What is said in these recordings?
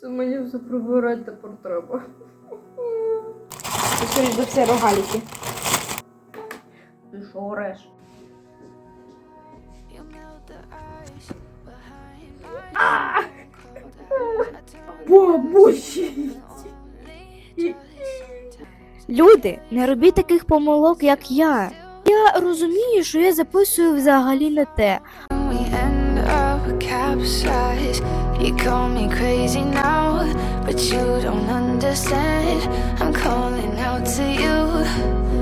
Це мені все прибирати тепер треба. Це скоріш за все рогаліки. Ти що ореш? Бабусі! Люди, не робіть таких помилок, як я. Я розумію, що я записую взагалі не те. Capsized. You call me crazy now, but you don't understand. I'm calling out to you.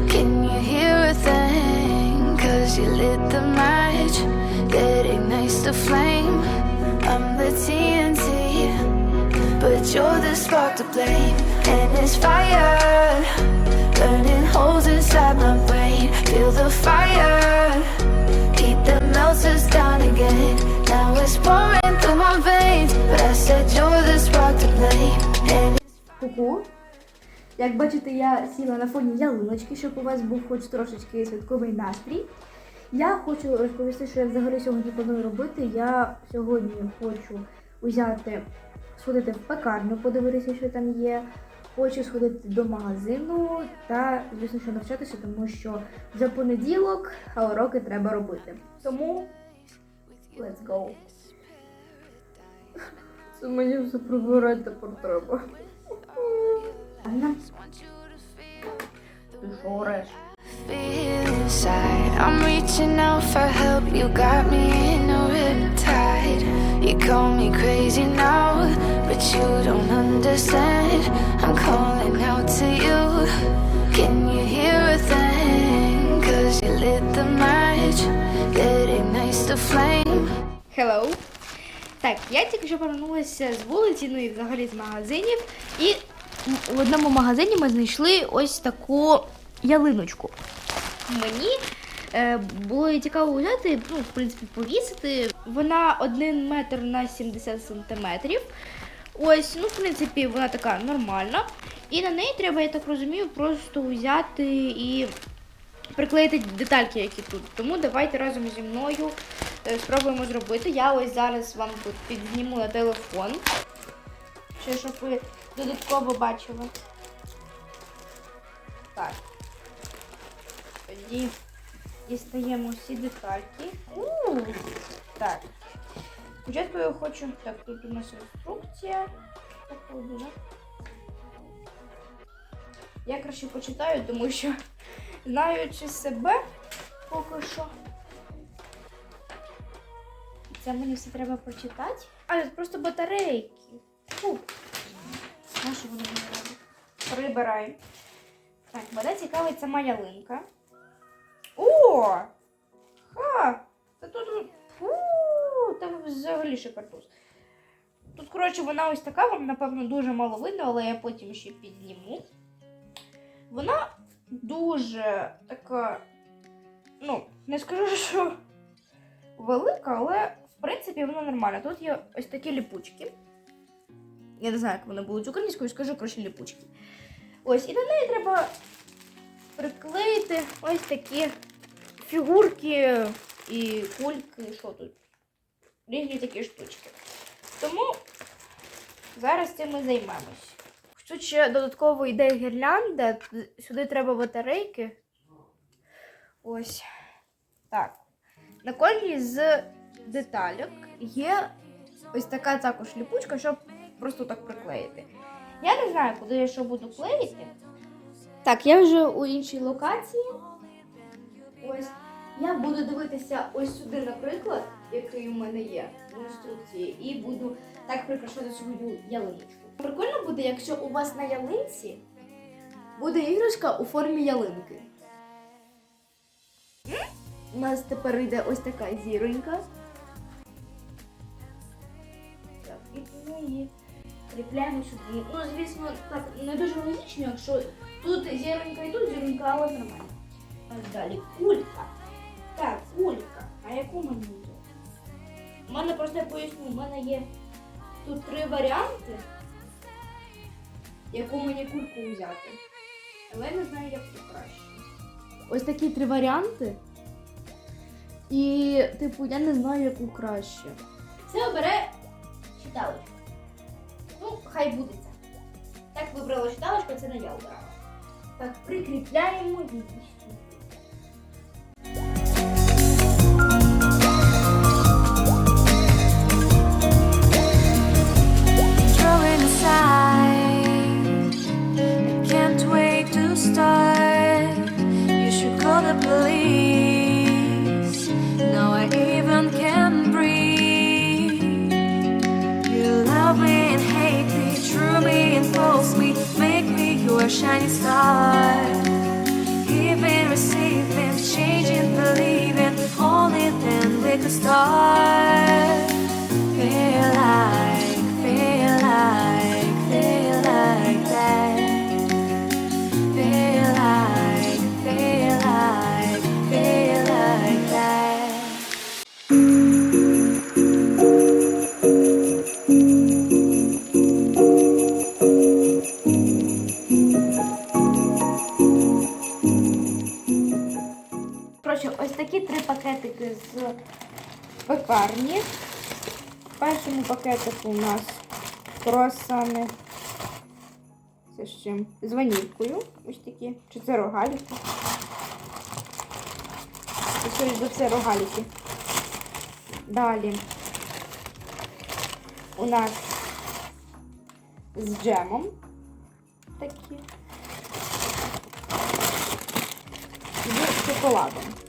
Can you hear a thing? Cause you lit the match that ignites the flame. I'm the TNT, but you're the spark to blame. And it's fire, burning holes inside my brain. Feel the fire. Heat that melts down again. Ку-ку. Як бачите, я сіла на фоні ялиночки, щоб у вас був хоч трошечки святковий настрій. Я хочу розповісти, що я взагалі сьогодні планую робити. Я сьогодні хочу взяти, сходити в пекарню, подивитися, що там є. Хочу сходити до магазину та, звісно, що навчатися, тому що вже понеділок, а уроки треба робити. Тому let's go. Це мені все прибирати тепер треба. Анна. Ти що ореш? feel inside. I'm reaching out for help. You got me in a riptide. You call me crazy now, but you don't understand. I'm calling out to you. Can you hear a thing? Cause you lit the match that ignites the flame. Hello. Так, я тільки що повернулася з вулиці, ну і взагалі з магазинів. І в одному магазині ми знайшли ось таку ялиночку. Мені е, було цікаво взяти, ну, в принципі, повісити. Вона 1 метр на 70 сантиметрів. Ось, ну, в принципі, вона така нормальна. І на неї треба, я так розумію, просто взяти і приклеїти детальки, які тут. Тому давайте разом зі мною спробуємо зробити. Я ось зараз вам тут підзніму на телефон. Ще щоб ви додатково бачили. Так. Тоді дістаємо всі детальки. Так. Спочатку я хочу. Так, тут у нас інструкція. Я краще почитаю, тому що знаючи себе поки що. Це мені все треба прочитати. А, це просто батарейки. Фу. На що вони мені роблять? Прибирай. Так, мене цікавить сама ялинка. О! Ха! Та тут. Фу! Та взагалі шикартуз. Тут, коротше, вона ось така, вам, напевно, дуже мало видно, але я потім ще підніму. Вона дуже така. Ну, не скажу, що велика, але принципі вона нормальна. Тут є ось такі ліпучки. Я не знаю, як вони будуть українською, скажу коротше ліпучки. Ось, і на неї треба приклеїти ось такі фігурки і кульки. Що тут? Різні такі штучки. Тому зараз цим ми займемось. Тут ще додатково йде гірлянда. Сюди треба батарейки. Ось. Так. На кожній з детальок є ось така також ліпучка, щоб просто так приклеїти. Я не знаю, куди я що буду клеїти. Так, я вже у іншій локації. Ось. Я буду дивитися ось сюди, наприклад, який у мене є в інструкції, і буду так прикрашати свою ялиночку. Прикольно буде, якщо у вас на ялинці буде іграшка у формі ялинки. У нас тепер йде ось така зіронька. Її кріпляємо сюди. Ну, звісно, так не дуже логічно, якщо тут зіронька і тут зіронька, але нормально. Ось далі кулька. Так, кулька. А яку мені взяти? У мене просто я поясню, у мене є тут три варіанти, яку мені кульку взяти. Але я не знаю, яку краще. Ось такі три варіанти. І, типу, я не знаю, яку краще. Це обере читалочка. Хай буде це. Так вибрала читалочку, це не я обрала. Так, прикріпляємо і star. Пакетику у нас круасани. Це з чим? З ванількою. Ось такі. Чи це рогаліки? Це скоріш за все рогаліки. Далі у нас з джемом такі. з шоколадом.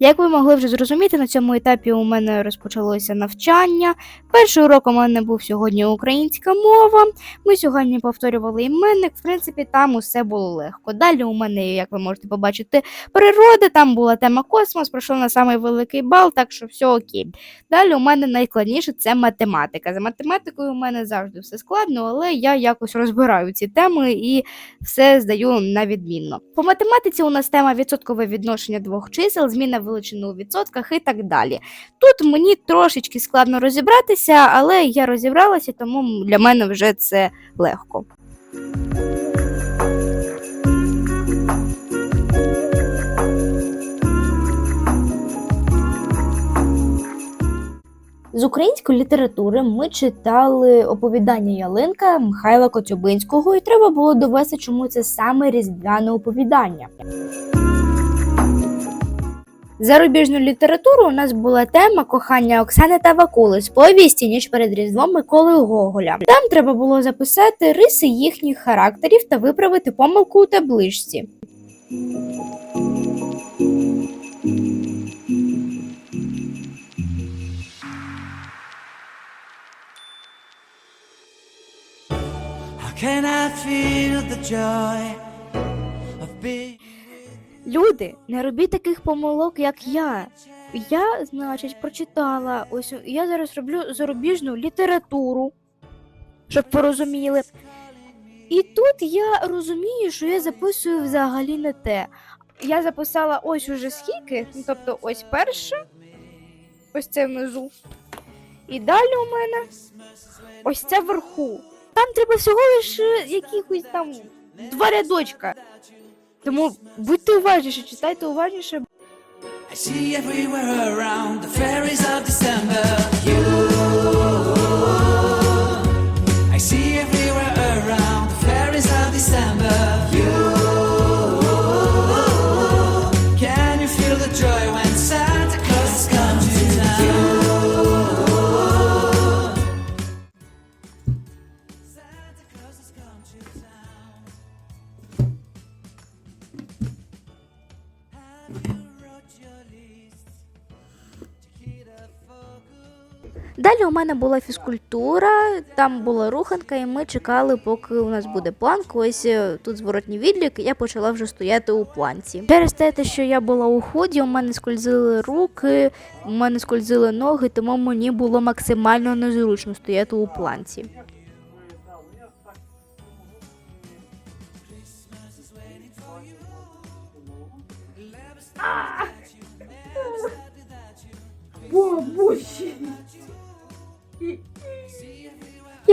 Як ви могли вже зрозуміти, на цьому етапі у мене розпочалося навчання. Перший урок у мене був сьогодні українська мова. Ми сьогодні повторювали іменник. В принципі, там усе було легко. Далі у мене, як ви можете побачити, природа, там була тема космос, пройшла на самий великий бал, так що все окей. Далі у мене найскладніше це математика. За математикою у мене завжди все складно, але я якось розбираю ці теми і все здаю на відмінно. По математиці у нас тема відсоткове відношення двох чисел, зміна величини у відсотках і так далі. Тут мені трошечки складно розібратися, але я розібралася, тому для мене вже це легко. З української літератури ми читали оповідання Ялинка Михайла Коцюбинського, і треба було довести, чому це саме різдвяне оповідання. Зарубіжну літературу у нас була тема кохання Оксани та Вакули з повісті ніч перед Різдвом Миколи Гоголя. Там треба було записати риси їхніх характерів та виправити помилку у табличці. Can I feel the joy? Люди, не робіть таких помилок, як я. Я, значить, прочитала ось я зараз роблю зарубіжну літературу, щоб порозуміли. І тут я розумію, що я записую взагалі не те. Я записала ось уже скільки, ну, тобто ось перше, ось це внизу. І далі у мене ось це вверху. Там треба всього лише якихось там два рядочка. Тому будьте уважніші, читайте уважніше. I see everywhere around the fairies of December. You, I see everywhere around the fairies of December. You, Далі у мене була фізкультура, там була руханка, і ми чекали, поки у нас буде планка. Ось е, тут зворотній відлік, і я почала вже стояти у планці. Через те, що я була у ході, у мене скользили руки, у мене скользили ноги, тому мені було максимально незручно стояти у планці.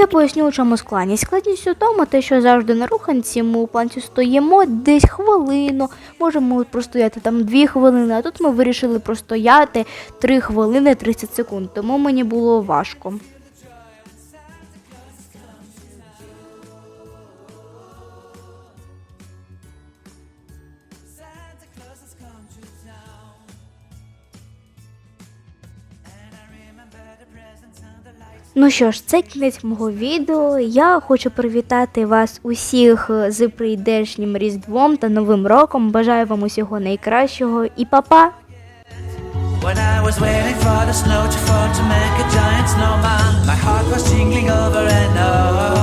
Я поясню, у чому складність. Складність у тому, те, що завжди на руханці ми у планці стоїмо десь хвилину, можемо простояти там 2 хвилини, а тут ми вирішили простояти 3 хвилини 30 секунд, тому мені було важко. Ну що ж, це кінець мого відео. Я хочу привітати вас усіх з прийдешнім Різдвом та Новим роком. Бажаю вам усього найкращого і па-па! When I was waiting for the snow to fall to make a giant snowman, my heart was jingling over and over.